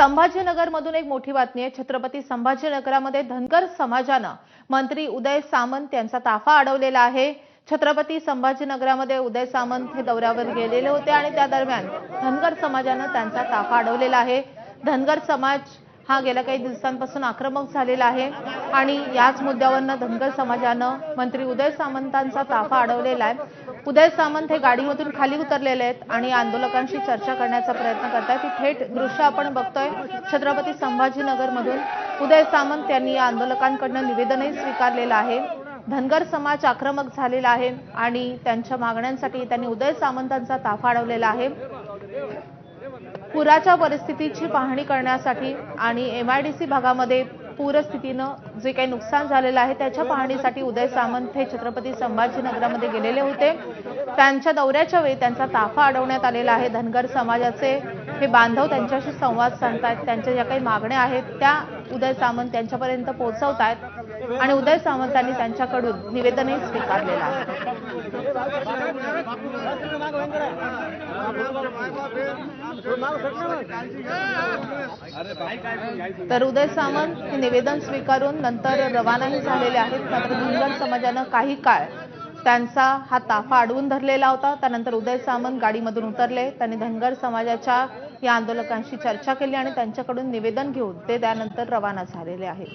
संभाजीनगरमधून एक मोठी बातमी आहे. छत्रपती संभाजीनगरामध्ये धनगर समाजानं मंत्री उदय सामंत यांचा ताफा अडवलेला आहे. छत्रपती संभाजीनगरामध्ये उदय सामंत हे दौऱ्यावर गेलेले होते आणि त्या दरम्यान धनगर समाजानं त्यांचा ताफा अडवलेला आहे. धनगर समाज हा गेल्या काही दिवसांपासून आक्रमक झालेला आहे आणि याच मुद्द्यावरनं धनगर समाजानं मंत्री उदय सामंतांचा ताफा अडवलेला आहे. उदय सामंत हे गाडीमधून खाली उतरलेले आहेत आणि आंदोलकांशी चर्चा करण्याचा प्रयत्न करत आहेत थेट दृश्य आपण बघतोय छत्रपती संभाजीनगरमधून. उदय सामंत यांनी या आंदोलकांकडनं निवेदनही स्वीकारलेलं आहे. धनगर समाज आक्रमक झालेला आहे आणि त्यांच्या मागण्यांसाठी त्यांनी उदय सामंतांचा ताफा अडवलेला आहे. पुराच्या परिस्थितीची पाहणी करण्यासाठी आणि एम आय डी सी भागामध्ये पूरस्थितीनं जे काही नुकसान झालेलं आहे त्याच्या पाहणीसाठी उदय सामंत हे छत्रपती संभाजीनगरामध्ये गेलेले होते. त्यांच्या दौऱ्याच्या वेळी त्यांचा ताफा अडवण्यात आलेला आहे. धनगर समाजाचे हे बांधव त्यांच्याशी संवाद साधतायत. त्यांच्या ज्या काही मागण्या आहेत त्या उदय सामंत त्यांच्यापर्यंत पोहोचवतायत आणि उदय सामंतांनी त्यांच्याकडून निवेदनही स्वीकारलेलं आहे. तर उदय सामंत हे निवेदन स्वीकारून नंतर रवानाही झालेले आहेत. मात्र धनगर समाजानं काही काळ त्यांचा हा ताफा अडवून धरलेला होता. त्यानंतर उदय सामंत गाडीमधून उतरले. त्यांनी धनगर समाजाच्या या आंदोलकांशी चर्चा केली आणि त्यांच्याकडून निवेदन घेऊन ते त्यानंतर रवाना झालेले आहेत.